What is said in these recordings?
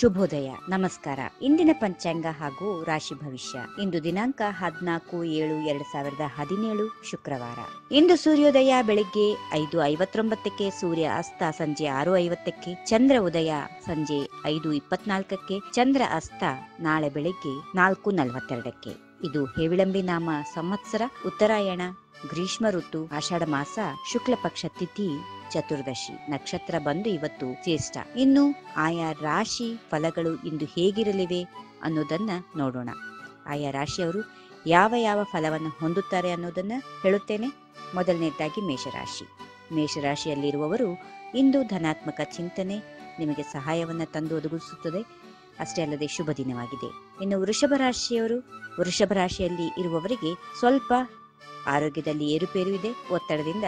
ಶುಭೋದಯ, ನಮಸ್ಕಾರ. ಇಂದಿನ ಪಂಚಾಂಗ ಹಾಗೂ ರಾಶಿ ಭವಿಷ್ಯ. ಇಂದು ದಿನಾಂಕ ಹದಿನಾಲ್ಕು ಏಳು ಎರಡ್ ಸಾವಿರದ ಹದಿನೇಳು, ಶುಕ್ರವಾರ. ಇಂದು ಸೂರ್ಯೋದಯ ಬೆಳಿಗ್ಗೆ ಐದು ಐವತ್ತೊಂಬತ್ತಕ್ಕೆ, ಸೂರ್ಯ ಅಸ್ತ ಸಂಜೆ ಆರು ಐವತ್ತಕ್ಕೆ, ಚಂದ್ರ ಉದಯ ಸಂಜೆ ಐದು ಇಪ್ಪತ್ನಾಲ್ಕಕ್ಕೆ, ಚಂದ್ರ ಅಸ್ತ ನಾಳೆ ಬೆಳಿಗ್ಗೆ ನಾಲ್ಕು ನಲವತ್ತೆರಡಕ್ಕೆ. ಇದು ಹೇವಿಳಂಬಿ ನಾಮ, ಸಂವತ್ಸರ, ಉತ್ತರಾಯಣ, ಗ್ರೀಷ್ಮ ಋತು, ಆಷಾಢ ಮಾಸ ಶುಕ್ಲ ಪಕ್ಷ ತಿಥಿ ಚತುರ್ದಶಿ ನಕ್ಷತ್ರ ಬಂದು ಇವತ್ತು ಜ್ಯೇಷ್ಠ. ಇನ್ನು ಆಯಾ ರಾಶಿ ಫಲಗಳು ಇಂದು ಹೇಗಿರಲಿವೆ ಅನ್ನೋದನ್ನ ನೋಡೋಣ. ಆಯಾ ರಾಶಿಯವರು ಯಾವ ಯಾವ ಫಲವನ್ನು ಹೊಂದುತ್ತಾರೆ ಅನ್ನೋದನ್ನ ಹೇಳುತ್ತೇನೆ. ಮೊದಲನೇದಾಗಿ ಮೇಷರಾಶಿ. ಮೇಷರಾಶಿಯಲ್ಲಿರುವವರು ಇಂದು ಧನಾತ್ಮಕ ಚಿಂತನೆ ನಿಮಗೆ ಸಹಾಯವನ್ನ ತಂದು ಒದಗಿಸುತ್ತದೆ. ಅಷ್ಟೇ ಅಲ್ಲದೆ ಶುಭ ದಿನವಾಗಿದೆ. ಇನ್ನು ವೃಷಭ ರಾಶಿಯವರು, ವೃಷಭ ರಾಶಿಯಲ್ಲಿ ಇರುವವರಿಗೆ ಸ್ವಲ್ಪ ಆರೋಗ್ಯದಲ್ಲಿ ಏರುಪೇರು ಇದೆ. ಒತ್ತಡದಿಂದ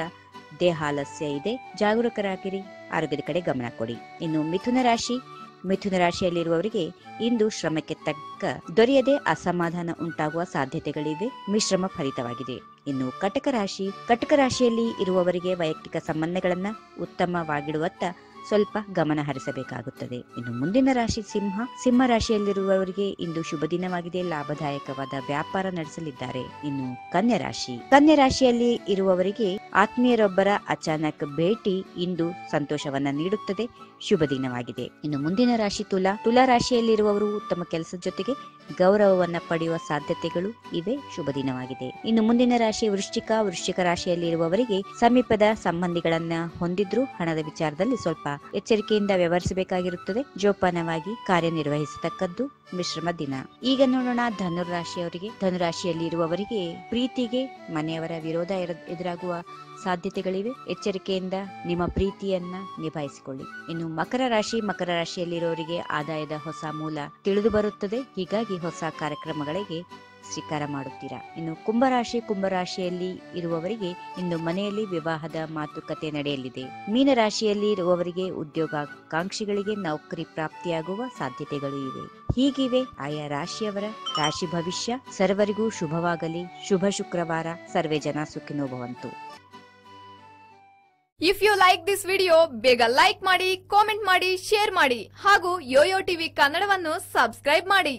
ದೇಹಾಲಸ್ಯ ಇದೆ. ಜಾಗರೂಕರಾಗಿರಿ. ಆರೋಗ್ಯದ ಕಡೆ ಗಮನ ಕೊಡಿ. ಇನ್ನು ಮಿಥುನ ರಾಶಿ. ಮಿಥುನ ರಾಶಿಯಲ್ಲಿರುವವರಿಗೆ ಇಂದು ಶ್ರಮಕ್ಕೆ ತಕ್ಕ ದೊರೆಯದೆ ಅಸಮಾಧಾನ ಉಂಟಾಗುವ ಸಾಧ್ಯತೆಗಳಿವೆ. ಮಿಶ್ರಮ ಫಲಿತವಾಗಿದೆ. ಇನ್ನು ಕಟಕ ರಾಶಿ. ಕಟಕ ರಾಶಿಯಲ್ಲಿ ಇರುವವರಿಗೆ ವೈಯಕ್ತಿಕ ಸಂಬಂಧಗಳನ್ನ ಉತ್ತಮವಾಗಿಡುವತ್ತ ಸ್ವಲ್ಪ ಗಮನ ಹರಿಸಬೇಕಾಗುತ್ತದೆ. ಇನ್ನು ಮುಂದಿನ ರಾಶಿ ಸಿಂಹ. ಸಿಂಹ ರಾಶಿಯಲ್ಲಿರುವವರಿಗೆ ಇಂದು ಶುಭ ದಿನವಾಗಿದೆ. ಲಾಭದಾಯಕವಾದ ವ್ಯಾಪಾರ ನಡೆಸಲಿದ್ದಾರೆ. ಇನ್ನು ಕನ್ಯಾ ರಾಶಿ. ಕನ್ಯಾ ರಾಶಿಯಲ್ಲಿ ಇರುವವರಿಗೆ ಆತ್ಮೀಯರೊಬ್ಬರ ಅಚಾನಕ್ ಭೇಟಿ ಇಂದು ಸಂತೋಷವನ್ನ ನೀಡುತ್ತದೆ. ಶುಭ ದಿನವಾಗಿದೆ. ಇನ್ನು ಮುಂದಿನ ರಾಶಿ ತುಲಾ. ತುಲಾ ರಾಶಿಯಲ್ಲಿರುವವರು ಉತ್ತಮ ಕೆಲಸದ ಜೊತೆಗೆ ಗೌರವವನ್ನ ಪಡೆಯುವ ಸಾಧ್ಯತೆಗಳು ಇವೆ. ಶುಭ ದಿನವಾಗಿದೆ. ಇನ್ನು ಮುಂದಿನ ರಾಶಿ ವೃಶ್ಚಿಕ. ವೃಶ್ಚಿಕ ರಾಶಿಯಲ್ಲಿರುವವರಿಗೆ ಸಮೀಪದ ಸಂಬಂಧಿಗಳನ್ನ ಹೊಂದಿದ್ರು ಹಣದ ವಿಚಾರದಲ್ಲಿ ಸ್ವಲ್ಪ ಎಚ್ಚರಿಕೆಯಿಂದ ವ್ಯವಹರಿಸಬೇಕಾಗಿರುತ್ತದೆ. ಜೋಪಾನವಾಗಿ ಕಾರ್ಯನಿರ್ವಹಿಸತಕ್ಕದ್ದು ಮಿಶ್ರಮ ದಿನ. ಈಗ ನೋಡೋಣ ಧನುರಾಶಿಯವರಿಗೆ ಧನುರಾಶಿಯಲ್ಲಿ ಇರುವವರಿಗೆ ಪ್ರೀತಿಗೆ ಮನೆಯವರ ವಿರೋಧ ಎದುರಾಗುವ ಸಾಧ್ಯತೆಗಳಿವೆ. ಎಚ್ಚರಿಕೆಯಿಂದ ನಿಮ್ಮ ಪ್ರೀತಿಯನ್ನ ನಿಭಾಯಿಸಿಕೊಳ್ಳಿ. ಇನ್ನು ಮಕರ ರಾಶಿ, ಮಕರ ರಾಶಿಯಲ್ಲಿರುವವರಿಗೆ ಆದಾಯದ ಹೊಸ ಮೂಲ ತಿಳಿದು ಬರುತ್ತದೆ. ಹೀಗಾಗಿ ಹೊಸ ಕಾರ್ಯಕ್ರಮಗಳಿಗೆ ಶ್ರೀಕಾರ ಮಾಡುತ್ತೀರಾ? ಇನ್ನು ಕುಂಭರಾಶಿ, ಕುಂಭರಾಶಿಯಲ್ಲಿ ಇರುವವರಿಗೆ ಇಂದು ಮನೆಯಲ್ಲಿ ವಿವಾಹದ ಮಾತುಕತೆ ನಡೆಯಲಿದೆ. ಮೀನರಾಶಿಯಲ್ಲಿ ಇರುವವರಿಗೆ ಉದ್ಯೋಗಾಕಾಂಕ್ಷಿಗಳಿಗೆ ನೌಕರಿ ಪ್ರಾಪ್ತಿಯಾಗುವ ಸಾಧ್ಯತೆಗಳು ಇವೆ. ಹೀಗಿವೆ ಆಯಾ ರಾಶಿಯವರ ರಾಶಿ ಭವಿಷ್ಯ. ಸರ್ವರಿಗೂ ಶುಭವಾಗಲಿ. ಶುಭ ಶುಕ್ರವಾರ. ಸರ್ವೇ ಜನ ಸುಖಿನೋ ಭವಂತು if you like this video ಬೇಗ ಲೈಕ್ ಮಾಡಿ ಕಾಮೆಂಟ್ ಮಾಡಿ ಶೇರ್ ಮಾಡಿ ಹಾಗೂ ಯೋಯೋ ಟಿವಿ ಕನ್ನಡವನ್ನು ಸಬ್ಸ್ಕ್ರೈಬ್ ಮಾಡಿ.